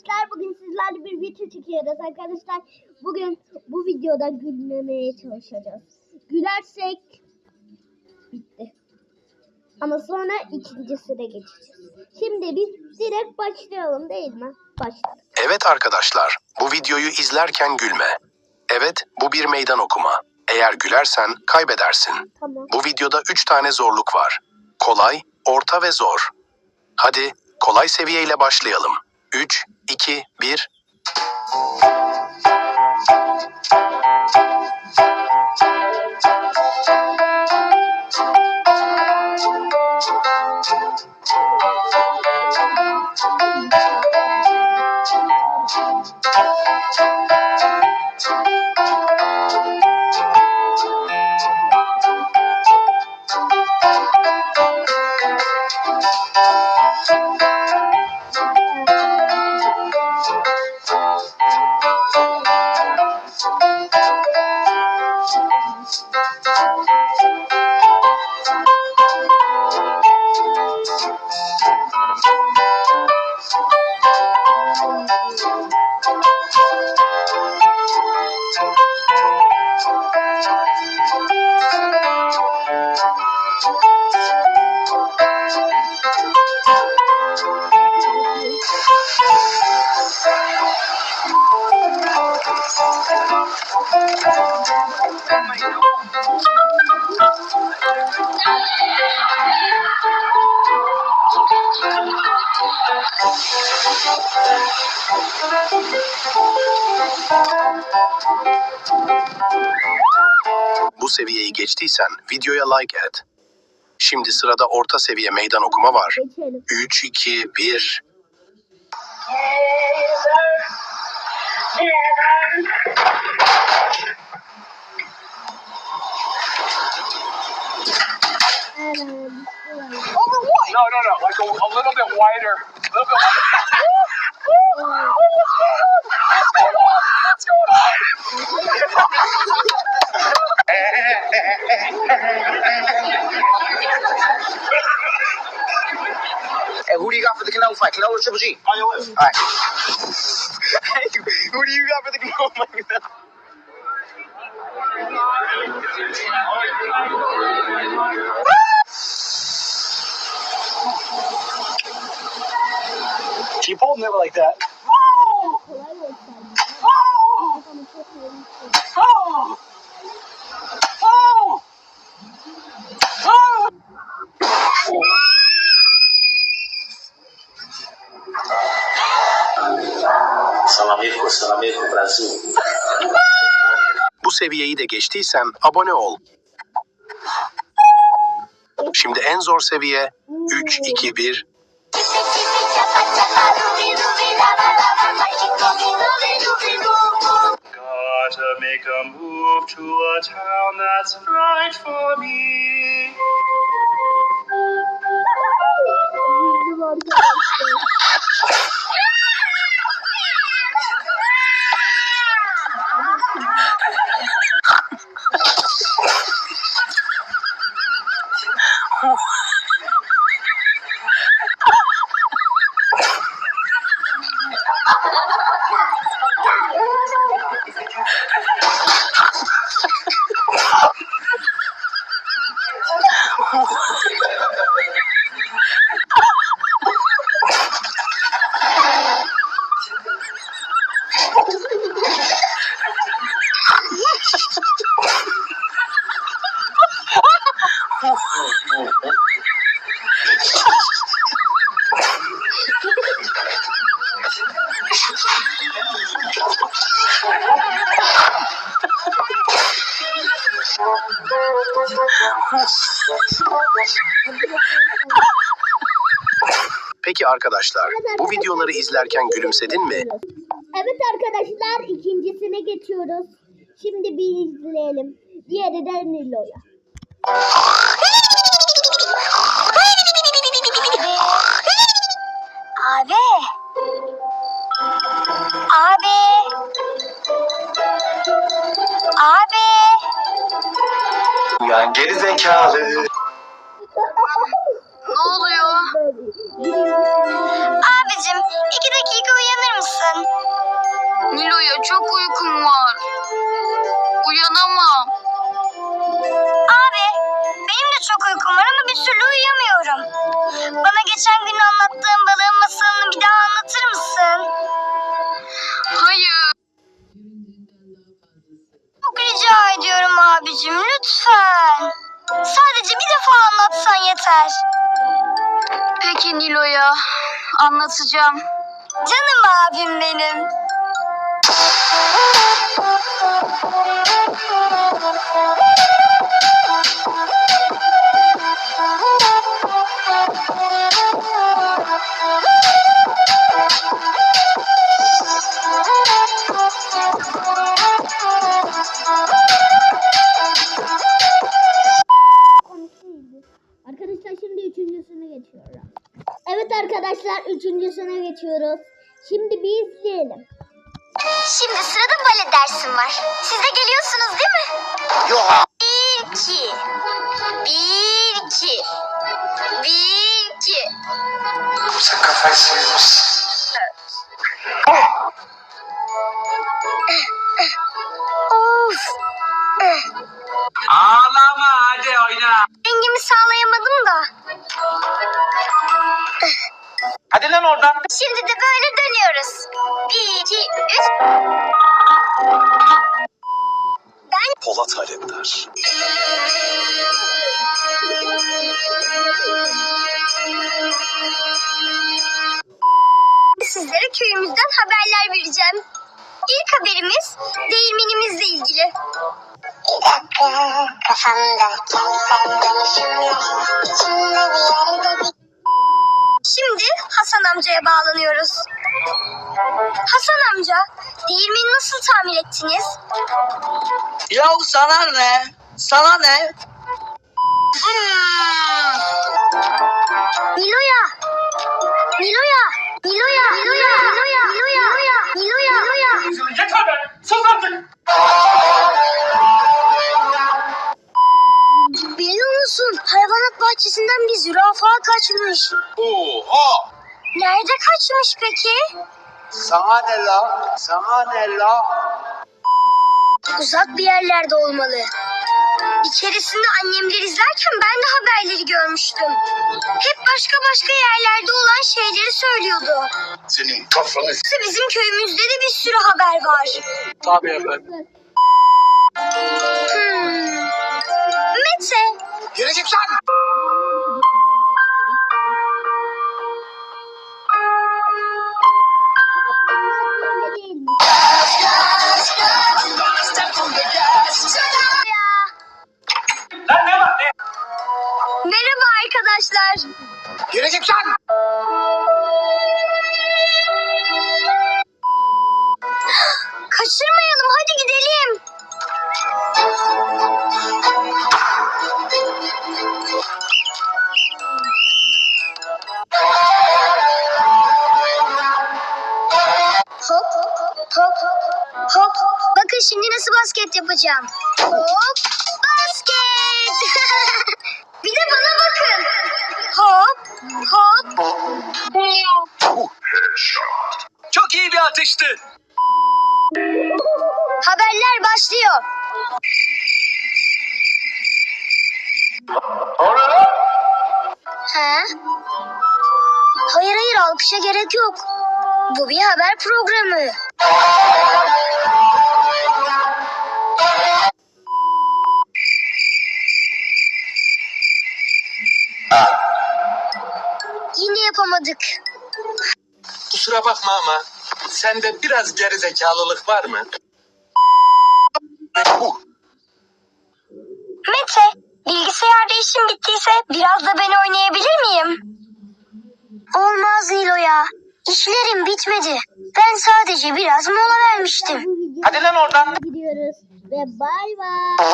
arkadaşlar bugün sizlerle bir video çekiyoruz arkadaşlar. Bugün bu videoda gülmemeye çalışacağız. Gülersek bitti. Ama sonra ikincisine geçeceğiz. Şimdi biz direkt başlayalım değil mi? Başladık. Evet arkadaşlar, bu videoyu izlerken gülme. Evet, bu bir meydan okuma. Eğer gülersen kaybedersin. Tamam. Bu videoda 3 tane zorluk var. Kolay, orta ve zor. Hadi kolay seviyeyle başlayalım. 3, 2, 1. Bu seviyeyi geçtiysen videoya like et. Şimdi sırada orta seviye meydan okuma var. Geçelim. 3, 2, 1. Evet. No, no, no. Like a, a little bit wider. A little bit wider. What's going on? Hey, who do you got for the Canelo fight? Canelo or Triple G? On your list. All right. hey, who do you got for the Canelo fight? Keep holding it like that. Kafamı çok yormuştum. Salamico, Salamico, Brasil. Bu seviyeyi de geçtiysen abone ol. Şimdi en zor seviye 3, 2, 1. Gotta make a move to a town that's right for me. Peki arkadaşlar, bu videoları izlerken gülümsedin mi? Evet arkadaşlar ikincisine geçiyoruz. Şimdi bir izleyelim. Diğeri de Nilo'ya. yani geri zekalı. Ne oluyor? Abicim iki dakika uyanır mısın? Nilo'ya çok uykum var. Uyanamam. Yeter. Peki Nilo'ya anlatacağım. Canım abim benim. Bir izleyelim. Şimdi sırada bale dersim var. Siz de geliyorsunuz değil mi? Yok. Bir, iki. Bir, iki. Bir, iki. Sen kafayı sıyırmışsın. Of. Köyümüzden haberler vereceğim. İlk haberimiz değirmenimizle ilgili. Bir dakika kafamda kentsel dönüşümler içimde bir yerde bir... Şimdi Hasan amcaya bağlanıyoruz. Hasan amca, değirmeni nasıl tamir ettiniz? Ya sana ne? Sana ne? Nilo'ya! Nilo'ya! Nilo'ya! Nilo'ya! Kaçmış peki? Sana ne la? Sana ne la? Uzak bir yerlerde olmalı. Bir keresinde annemler izlerken ben de haberleri görmüştüm. Hep başka başka yerlerde olan şeyleri söylüyordu. Senin kafanı bizim köyümüzde de bir sürü haber var. Tabii efendim. Hmm. Mete, Gelecek sen. arkadaşlar. Gelecek sen. Kaçırmayalım hadi gidelim. Hop hop hop. Bakın şimdi nasıl basket yapacağım. Hop atıştı. Haberler başlıyor. He? Hayır hayır alkışa gerek yok. Bu bir haber programı. Yine yapamadık. Kusura bakma ama sende biraz gerizekalılık var mı? Mete, bilgisayarda işim bittiyse biraz da ben oynayabilir miyim? Olmaz Nilo ya. İşlerim bitmedi. Ben sadece biraz mola vermiştim. Hadi lan oradan. gidiyoruz ve bay bay.